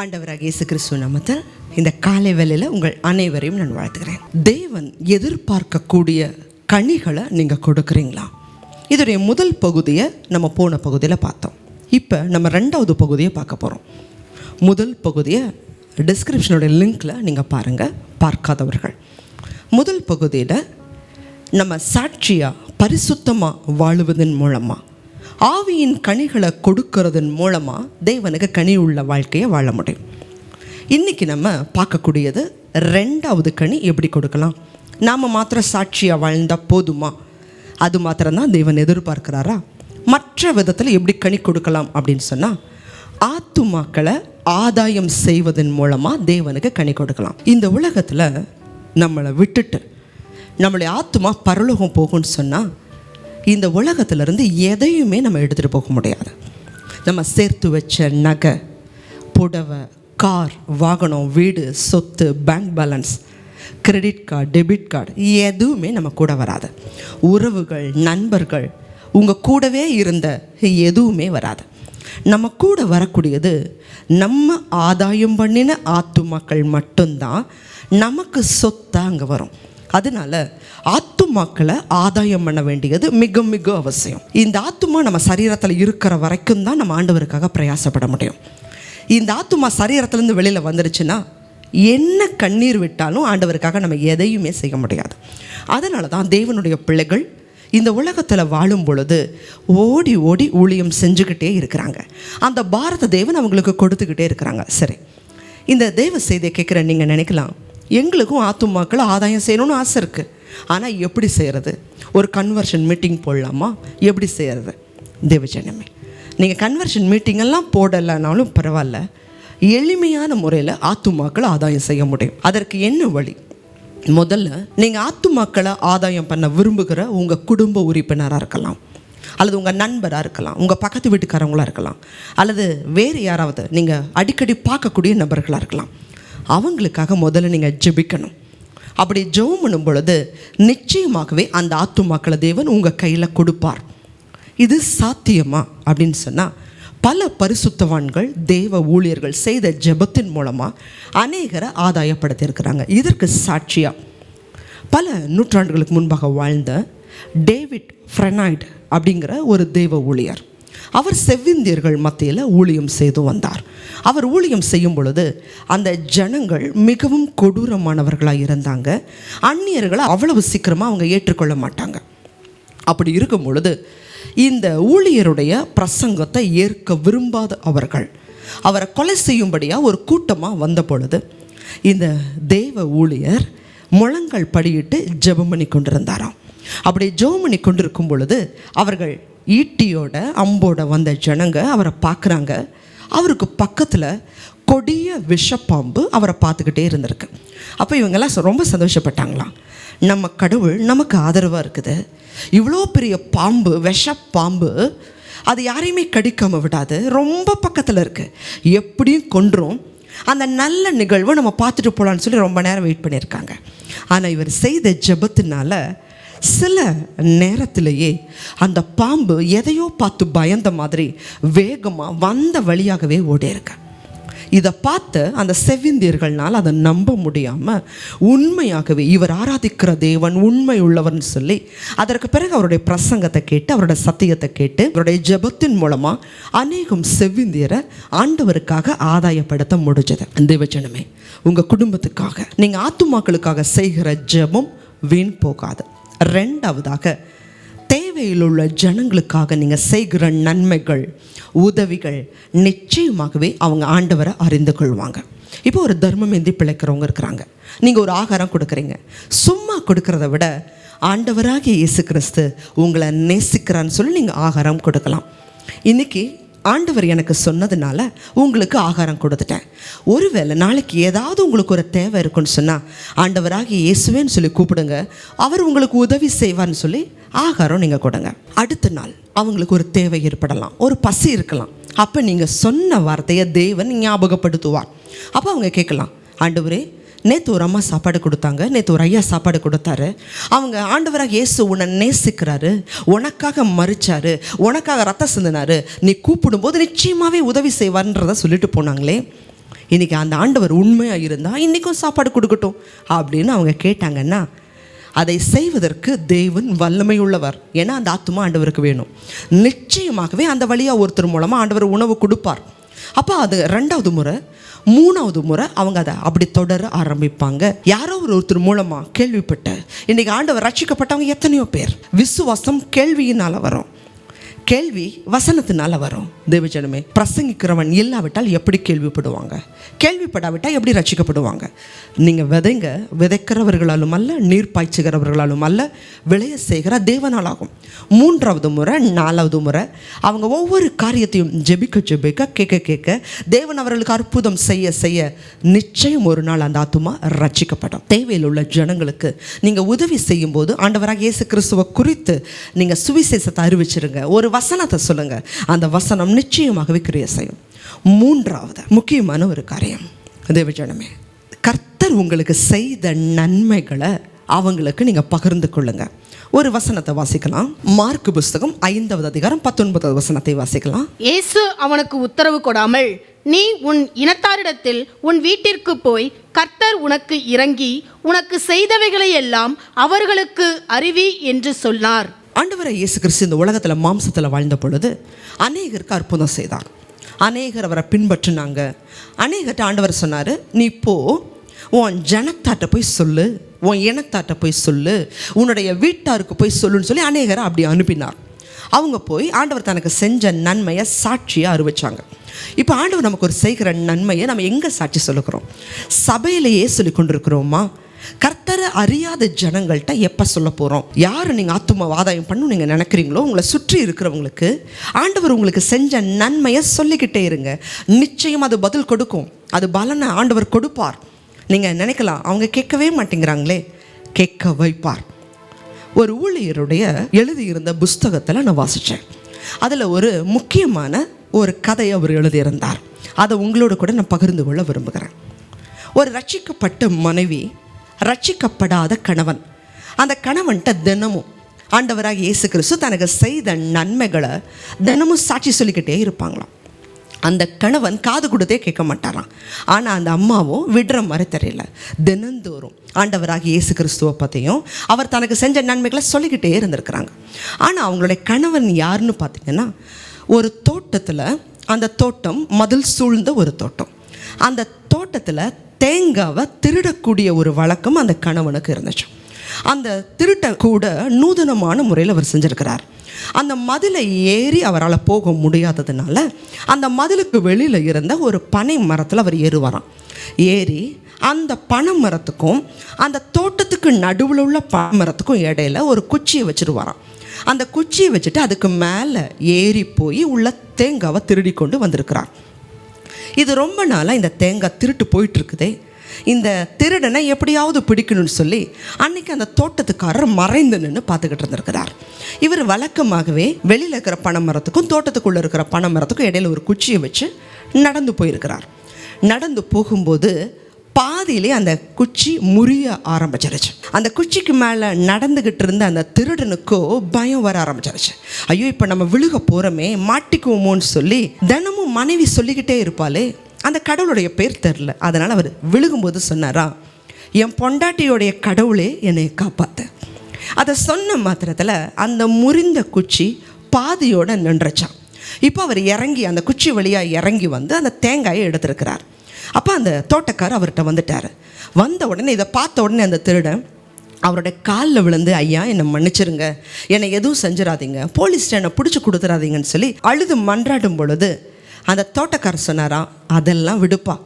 ஆண்டவராக இயேசு கிறிஸ்துவ நாமத்தில் இந்த காலை வேலையில் உங்கள் அனைவரையும் நான் வாழ்த்துக்கிறேன் தேவன் எதிர்பார்க்கக்கூடிய கனிகளை நீங்கள் கொடுக்குறீங்களா? இதோடைய முதல் பகுதியை நம்ம போன பகுதியில் பார்த்தோம். இப்போ நம்ம ரெண்டாவது பகுதியை பார்க்க போகிறோம் முதல் பகுதியை டிஸ்கிரிப்ஷனோட லிங்க்கில் நீங்கள் பாருங்கள் பார்க்காதவர்கள். முதல் பகுதியில் நம்ம சாட்சியாக பரிசுத்தமாக வாழுவதன் மூலமாக ஆவியின் கனிகளை கொடுக்கறதன் மூலமாக தேவனுக்கு கனி உள்ள வாழ்க்கையை வாழ முடியும். இன்றைக்கி நம்ம பார்க்கக்கூடியது ரெண்டாவது கனி எப்படி கொடுக்கலாம்? நாம் மாத்திரம் சாட்சியாக வாழ்ந்தால் போதுமா? அது மாத்திரம்தான் தேவன் எதிர்பார்க்கிறாரா? மற்ற விதத்தில் எப்படி கனி கொடுக்கலாம் அப்படின்னு சொன்னால் ஆத்துமாக்களை ஆதாயம் செய்வதன் மூலமாக தேவனுக்கு கனி கொடுக்கலாம். இந்த உலகத்தில் நம்மளை விட்டுட்டு நம்மளுடைய ஆத்துமா பரலோகம் போகும்னு சொன்னால் இந்த உலகத்திலிருந்து எதையுமே நம்ம எடுத்துகிட்டு போக முடியாது. நம்ம சேர்த்து வச்ச நகை புடவை கார் வாகனம் வீடு சொத்து bank balance credit card debit card எதுவுமே நம்ம கூட வராது. உறவுகள் நண்பர்கள் உங்கள் கூடவே இருந்த எதுவுமே வராது. நம்ம கூட வரக்கூடியது நம்ம ஆதாயம் பண்ணின ஆத்துமாக்கள் மட்டும்தான் நமக்கு சொத்தாக அங்கே வரும். அதனால ஆத்துமாக்களை ஆதாயம் பண்ண வேண்டியது மிக மிக அவசியம். இந்த ஆத்துமா நம்ம சரீரத்தில் இருக்கிற வரைக்கும் தான் நம்ம ஆண்டவருக்காக பிரயாசப்பட முடியும். இந்த ஆத்துமா சரீரத்துலேருந்து வெளியில் வந்துருச்சுன்னா என்ன கண்ணீர் விட்டாலும் ஆண்டவருக்காக நம்ம எதையுமே செய்ய முடியாது. அதனால தான் தேவனுடைய பிள்ளைகள் இந்த உலகத்தில் வாழும் பொழுது ஓடி ஓடி ஊழியம் செஞ்சுக்கிட்டே இருக்கிறாங்க. அந்த பாரத தேவன் அவங்களுக்கு கொடுத்துக்கிட்டே இருக்கிறாங்க. சரி இந்த தேவ செய்தியை கேட்குற நீங்கள் நினைக்கலாம். எங்களுக்கும் ஆத்துமாக்கள் ஆதாயம் செய்யணும்னு ஆசை இருக்குது ஆனால் எப்படி செய்கிறது ஒரு கன்வர்ஷன் மீட்டிங் போடலாமா? எப்படி செய்கிறது தேவஜனமே நீங்கள் கன்வர்ஷன் மீட்டிங்கெல்லாம் போடலைனாலும் பரவாயில்ல. எளிமையான முறையில் ஆத்துமாக்களை ஆதாயம் செய்ய முடியும். அதற்கு என்ன வழி? முதல்ல நீங்கள் ஆத்துமாக்களை ஆதாயம் பண்ண விரும்புகிற உங்கள் குடும்ப உறுப்பினராக இருக்கலாம். அல்லது உங்கள் நண்பராக இருக்கலாம். உங்கள் பக்கத்து வீட்டுக்காரவங்களாக இருக்கலாம். அல்லது வேறு யாராவது நீங்கள் அடிக்கடி பார்க்கக்கூடிய நபர்களாக இருக்கலாம். அவங்களுக்காக முதல்ல நீங்கள் ஜெபிக்கணும். அப்படி ஜெபம் பண்ணும் பொழுது நிச்சயமாகவே அந்த ஆத்துமாக்களை தேவன் உங்கள் கையில் கொடுப்பார். இது சாத்தியமா? அப்படின்னு சொன்னால் பல பரிசுத்தவான்கள் தேவ ஊழியர்கள் செய்த ஜெபத்தின் மூலமாக அநேகரை ஆதாயப்படுத்தியிருக்கிறாங்க. இதற்கு சாட்சியாக பல நூற்றாண்டுகளுக்கு முன்பாக வாழ்ந்த டேவிட் ஃப்ரெனாய்ட் அப்படிங்கிற ஒரு தெய்வ ஊழியர். அவர் செவ்விந்தியர்கள் மத்தியில் ஊழியம் செய்து வந்தார். அவர் ஊழியம் செய்யும் பொழுது அந்த ஜனங்கள் மிகவும் கொடூரமானவர்களாக இருந்தாங்க. அந்நியர்களை அவ்வளவு சீக்கிரமாக அவங்க ஏற்றுக்கொள்ள மாட்டாங்க. அப்படி இருக்கும் பொழுது இந்த ஊழியருடைய பிரசங்கத்தை ஏற்க விரும்பாத அவர்கள் அவரை கொலை செய்யும்படியாக ஒரு கூட்டமாக வந்த பொழுது இந்த தேவ ஊழியர் முழங்கள் படியிட்டு ஜெபம் பண்ணி கொண்டிருந்தாராம். அப்படி ஜெபம் பண்ணி கொண்டிருக்கும் பொழுது அவர்கள் ஈட்டியோட அம்போட வந்த ஜனங்க அவரை பார்க்குறாங்க. அவருக்கு பக்கத்தில் கொடிய விஷப்பாம்பு அவரை பார்த்துக்கிட்டே இருந்திருக்கு. அப்போ இவங்கெல்லாம் ரொம்ப சந்தோஷப்பட்டாங்களாம். நம்ம கடவுள் நமக்கு ஆதரவாக இருக்குது. இவ்வளோ பெரிய பாம்பு விஷப்பாம்பு அது யாரையுமே கடிக்காமல் விடாது. ரொம்ப பக்கத்தில் இருக்குது எப்படியும் கொன்றும். அந்த நல்ல நிகழ்வை நம்ம பார்த்துட்டு போகலான்னு சொல்லி ரொம்ப நேரம் வெயிட் பண்ணியிருக்காங்க. ஆனால் இவர் செய்த ஜபத்தினால சில நேரத்திலேயே அந்த பாம்பு எதையோ பார்த்து பயந்த மாதிரி வேகமாக வந்த வழியாகவே ஓடி இருக்கு. இதை பார்த்து அந்த செவ்விந்தியர்கள்னால் அதை நம்ப முடியாமல் உண்மையாகவே இவர் ஆராதிக்கிற தேவன் உண்மை உள்ளவர்னு சொல்லி அதற்கு பிறகு அவருடைய பிரசங்கத்தை கேட்டு அவருடைய சத்தியத்தை கேட்டு அவருடைய ஜெபத்தின் மூலமாக அநேகம் செவ்விந்தியரை ஆண்டவருக்காக ஆதாயப்படுத்த முடிஞ்சது. தேவஜனமே உங்கள் குடும்பத்துக்காக நீங்கள் ஆத்துமாக்களுக்காக செய்கிற ஜெபம் வீண் போகாது. ரெண்டாவதாக தேவையில் உள்ள ஜனங்களுக்காக நீங்கள் செய்கிற நன்மைகள் உதவிகள் நிச்சயமாகவே அவங்க ஆண்டவரை அறிந்து கொள்வாங்க. இப்போ ஒரு தர்மம் ஏந்தி பிழைக்கிறவங்க இருக்கிறாங்க. நீங்கள் ஒரு ஆகாரம் கொடுக்குறீங்க. சும்மா கொடுக்கறத விட ஆண்டவராகிய இயேசு கிறிஸ்து உங்களை நேசிக்கிறான்னு சொல்லி நீங்கள் ஆகாரம் கொடுக்கலாம். இன்னைக்கு ஆண்டவர் எனக்கு சொன்னதுனால உங்களுக்கு ஆகாரம் கொடுத்துட்டேன். ஒருவேளை நாளைக்கு ஏதாவது உங்களுக்கு ஒரு தேவை இருக்குன்னு சொன்னால் ஆண்டவராகி இயேசுவேன்னு சொல்லி கூப்பிடுங்க. அவர் உங்களுக்கு உதவி செய்வார்னு சொல்லி ஆகாரம் நீங்கள் கொடுங்க. அடுத்த நாள் அவங்களுக்கு ஒரு தேவை ஏற்படலாம் ஒரு பசி இருக்கலாம். அப்போ நீங்கள் சொன்ன வார்த்தையை தேவன் ஞாபகப்படுத்துவார். அப்போ அவங்க கேட்கலாம் ஆண்டவரே நேற்று ஒரு அம்மா சாப்பாடு கொடுத்தாங்க. நேற்று ஒரு ஐயா சாப்பாடு கொடுத்தாரு. அவங்க ஆண்டவராக இயேசு உன்னை நேசிக்கிறாரு. உனக்காக மறிச்சாரு உனக்காக ரத்தம் சிந்தினாரு. நீ கூப்பிடும்போது நிச்சயமாகவே உதவி செய்வார்ன்றதை சொல்லிட்டு போனாங்களே. இன்னைக்கு அந்த ஆண்டவர் உண்மையாக இருந்தால் இன்றைக்கும் சாப்பாடு கொடுக்கட்டும் அப்படின்னு அவங்க கேட்டாங்கன்னா அதை செய்வதற்கு தேவன் வல்லமை உள்ளவர் ஏன்னா அந்த ஆத்துமா ஆண்டவருக்கு வேணும். நிச்சயமாகவே அந்த வழியாக ஒருத்தர் மூலமாக ஆண்டவர் உணவு கொடுப்பார். அப்போ அது ரெண்டாவது முறை மூணாவது முறை அவங்க அதை அப்படி தொடர ஆரம்பிப்பாங்க. யாரோ ஒரு ஒருத்தர் மூலமாக கேள்விப்பட்ட இன்னைக்கு ஆண்டவர் ரட்சிக்கப்பட்டவங்க எத்தனையோ பேர். விசுவாசம் கேள்வியினால் வரும். கேள்வி வசனத்தினால வரும். தேவஜனமே பிரசங்கிக்கிறவன் இல்லாவிட்டால் எப்படி கேள்விப்படுவாங்க? கேள்விப்படாவிட்டால் எப்படி ரசிக்கப்படுவாங்க நீங்கள் விதைங்க விதைக்கிறவர்களாலும் அல்ல நீர் பாய்ச்சுகிறவர்களாலும் அல்ல விளைய செய்கிற தேவனாலாகும் மூன்றாவது முறை நாலாவது முறை அவங்க ஒவ்வொரு காரியத்தையும் ஜெபிக்க ஜெபிக்க கேட்க கேட்க தேவன் அவர்களுக்கு அற்புதம் செய்ய செய்ய நிச்சயம் ஒரு நாள் அந்த ஆத்துமா ரச்சிக்கப்படும் தேவையில் உள்ள ஜனங்களுக்கு நீங்கள் உதவி செய்யும்போது ஆண்டவராக இயேசு கிறிஸ்துவை குறித்து நீங்கள் சுவிசேஷத்தை அறிவிச்சிருங்க. ஒரு வசனத்தை சொல்லுங்க. அந்த வசனம் நிச்சயமாகவே கிரியை செய்யும். மூன்றாவது முக்கியமான ஒரு காரியம். தேவஜனமே கர்த்தர் உங்களுக்கு செய்த நன்மைகளை அவங்களுக்கு நீங்கள் பகிர்ந்து கொள்ளுங்க. ஒரு வசனத்தை வாசிக்கலாம். மார்க் புஸ்தகம் ஐந்தாவது அதிகாரம் பத்தொன்பதாவது வசனத்தை வாசிக்கலாம். இயேசு அவனுக்கு உத்தரவு கொடாமல் நீ உன் இனத்தாரிடத்தில் உன் வீட்டிற்கு போய் கர்த்தர் உனக்கு இறங்கி உனக்கு செய்தவைகளை எல்லாம் அவர்களுக்கு அறிவி என்று சொன்னார். ஆண்டவரை இயேசு கிறிஸ்து இந்த உலகத்தில் மாம்சத்தில் வாழ்ந்த பொழுது அநேகருக்கு அற்புதம் செய்தார் அநேகர் அவரை பின்பற்றினாங்க. அநேகர்கிட்ட ஆண்டவர் சொன்னார் நீ போ உன் ஜனத்தாட்ட போய் சொல்லு உன் இனத்தாட்ட போய் சொல்லு உன்னுடைய வீட்டாருக்கு போய் சொல்லுன்னு சொல்லி அநேகரை அப்படி அனுப்பினார். அவங்க போய் ஆண்டவர் தனக்கு செஞ்ச நன்மையை சாட்சியாக அறிவிச்சாங்க. இப்போ ஆண்டவர் நமக்கு ஒரு செய்கிற நன்மையை நம்ம எங்கே சாட்சி சொல்லுகிறோம்? சபையிலேயே சொல்லி கொண்டிருக்கிறோமா? கர்த்தரை அறியாத ஜனங்கள்கிட்ட எப்போ சொல்ல போகிறோம் யார் நீங்கள் ஆத்தும வாதாயம் பண்ணணும் நீங்கள் நினைக்கிறீங்களோ உங்களை சுற்றி இருக்கிறவங்களுக்கு ஆண்டவர் உங்களுக்கு செஞ்ச நன்மையை சொல்லிக்கிட்டே இருங்க. நிச்சயம் அது பதில் கொடுக்கும். அது பலனை ஆண்டவர் கொடுப்பார். நீங்கள் நினைக்கலாம் அவங்க கேட்கவே மாட்டேங்கிறாங்களே. கேட்க வைப்பார். ஒரு ஊழியருடைய எழுதியிருந்த புஸ்தகத்தில் நான் வாசித்தேன் அதில் ஒரு முக்கியமான ஒரு கதையை அவர் எழுதியிருந்தார். அதை உங்களோட கூட நான் பகிர்ந்து கொள்ள விரும்புகிறேன். ஒரு ரட்சிக்கப்பட்ட மனைவி ரட்சிக்கப்படாத கணவன். அந்த கணவன்கிட்ட தினமும் ஆண்டவராக இயேசு கிறிஸ்து தனக்கு செய்த நன்மைகளை தினமும் சாட்சி சொல்லிக்கிட்டே இருப்பாங்களாம். அந்த கணவன் காது கொடுத்தே கேட்க மாட்டாராம். ஆனால் அந்த அம்மாவும் விடுற மாதிரி தெரியல. தினந்தோறும் ஆண்டவராக இயேசு கிறிஸ்துவை பற்றியும் அவர் தனக்கு செஞ்ச நன்மைகளை சொல்லிக்கிட்டே இருந்திருக்கிறாங்க. ஆனால் அவங்களுடைய கணவன் யாருன்னு பார்த்தீங்கன்னா ஒரு தோட்டத்தில் அந்த தோட்டம் மதில் சூழ்ந்த ஒரு தோட்டம். அந்த தோட்டத்தில் தேங்காவை திருடக்கூடிய ஒரு வழக்கம் அந்த கணவனுக்கு இருந்துச்சு. அந்த திருட்டை கூட நூதனமான முறையில் அவர் செஞ்சிருக்கிறார். அந்த மதிலை ஏறி அவரால் போக முடியாததுனால அந்த மதிலுக்கு வெளியில் இருந்த ஒரு பனை மரத்தில் அவர் ஏறுவாராம். ஏறி அந்த பனை மரத்துக்கும் அந்த தோட்டத்துக்கு நடுவில் உள்ள பனை மரத்துக்கும் இடையில ஒரு குச்சியை வச்சுருவாராம். அந்த குச்சியை வச்சுட்டு அதுக்கு மேலே ஏறி போய் உள்ள தேங்காவை திருடி கொண்டு வந்திருக்கிறார். இது ரொம்ப நாளாக இந்த தேங்காய் திருட்டு போயிட்டுருக்குதே. இந்த திருடனை எப்படியாவது பிடிக்கணும்னு சொல்லி அன்னைக்கு அந்த தோட்டத்துக்காரர் மறைந்து நின்று பார்த்துக்கிட்டு இருந்திருக்கிறார். இவர் வழக்கமாகவே வெளியில் இருக்கிற பனை மரத்துக்கும் தோட்டத்துக்குள்ளே இருக்கிற பனை மரத்துக்கும் இடையில ஒரு குச்சியை வச்சு நடந்து போயிருக்கிறார். நடந்து போகும்போது பாதியிலே அந்த குச்சி முறிய ஆரம்பிச்சிருச்சு. அந்த குச்சிக்கு மேலே நடந்துக்கிட்டு இருந்த அந்த திருடனுக்கோ பயம் வர ஆரம்பிச்சிருச்சு. ஐயோ இப்போ நம்ம விழுக போகிறோமே மாட்டிக்குவோமோன்னு சொல்லி தினமும் மனைவி சொல்லிக்கிட்டே இருப்பாளே. அந்த கடவுளுடைய பேர் தெரில அதனால் அவர் விழுகும்போது சொன்னாரா என் பொண்டாட்டியோடைய கடவுளே என்னை காப்பாற்ற அதை சொன்ன மாத்திரத்தில் அந்த முறிந்த குச்சி பாதியோடு நின்றுச்சான் இப்போ அவர் இறங்கி அந்த குச்சி வழியாக இறங்கி வந்து அந்த தேங்காயை எடுத்திருக்கிறார். அப்போ அந்த தோட்டக்காரர் அவர்கிட்ட வந்துட்டார். வந்த உடனே இதை பார்த்த உடனே அந்த திருடன் அவருடைய காலில் விழுந்து ஐயா என்னை மன்னிச்சிருங்க. என்னை எதுவும் செஞ்சிடாதீங்க. போலீஸ் என்னை பிடிச்சி கொடுத்துறாதீங்கன்னு சொல்லி அழுது மன்றாடும் பொழுது அந்த தோட்டக்காரர் சொன்னாராம் அதெல்லாம் விடுப்பா.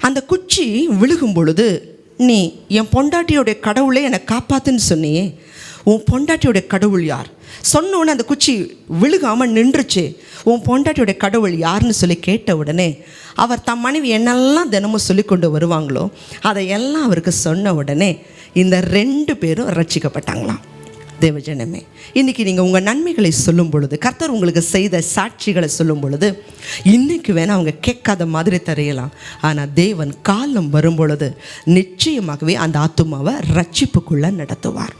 அந்த குச்சி விழுகும் பொழுது நீ என் பொண்டாட்டியோடைய கடவுளே என்னை காப்பாத்துன்னு சொன்னியே. உன் பொண்டாட்டியோடைய கடவுள் யார்? சொன்ன அந்த குச்சி விழுகாமல் நின்றுச்சு. உன் பொண்டாட்டியுடைய கடவுள் யாருன்னு சொல்லி கேட்ட உடனே அவர் தம் மனைவி என்னெல்லாம் தினமும் சொல்லி கொண்டு வருவாங்களோ அதை எல்லாம் அவருக்கு சொன்ன உடனே இந்த ரெண்டு பேரும் ரட்சிக்கப்பட்டாங்களாம். தேவஜனமே இன்னைக்கு நீங்கள் உங்கள் நன்மைகளை சொல்லும் பொழுது கர்த்தர் உங்களுக்கு செய்த சாட்சிகளை சொல்லும் பொழுது இன்னைக்கு வேணால் அவங்க கேட்காத மாதிரி தெரியலாம். ஆனால் தேவன் காலம் வரும் பொழுது நிச்சயமாகவே அந்த ஆத்துமாவை ரட்சிப்புக்குள்ளே நடத்துவார்.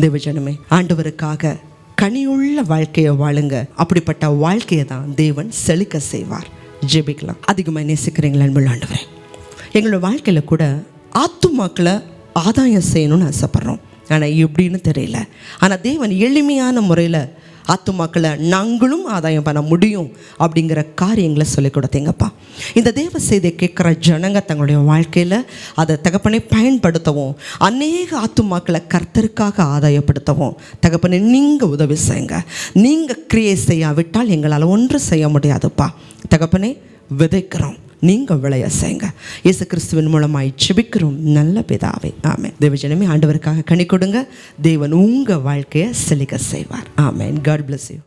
தேவஜனமே ஆண்டவருக்காக கனியுள்ள வாழ்க்கையை வாழுங்க. அப்படிப்பட்ட வாழ்க்கையை தான் தேவன் செழிக்க செய்வார். ஜெபிக்கலாம். அதிகமாக நேசிக்கிறீங்களா அன்புள்ள எங்களோட வாழ்க்கையில் கூட ஆத்துமாக்களை ஆதாயம் செய்யணும்னு ஆசைப்பட்றோம். ஆனால் எப்படின்னு தெரியல. ஆனால் தேவன் எளிமையான முறையில் ஆத்துமாக்களை நாங்களும் ஆதாயம் பண்ண முடியும் அப்படிங்கிற காரியங்களை சொல்லிக் கொடுத்தீங்கப்பா. இந்த தேவ செய்தியை கேட்குற ஜனங்க தங்களுடைய வாழ்க்கையில் அதை தகப்பனை பயன்படுத்தவும் அநேக ஆத்துமாக்களை கர்த்தருக்காக ஆதாயப்படுத்தவும் தகப்பனை நீங்கள் உதவி செய்யுங்க. நீங்கள் கிரியை செய்யாவிட்டால் எங்களால் ஒன்றும் செய்ய முடியாதுப்பா. தகப்பனே விதைக்கிறோம். நீங்கள் விளைய செய்யுங்க இயேசு கிறிஸ்துவின் மூலமாய் செபிக்கிறோம் நல்ல பிதாவை. ஆமே தேவஜனமே ஆண்டவருக்காக கனி கொடுங்க. தேவன் உங்கள் வாழ்க்கையை செழிக்க செய்வார். ஆமேன். God bless you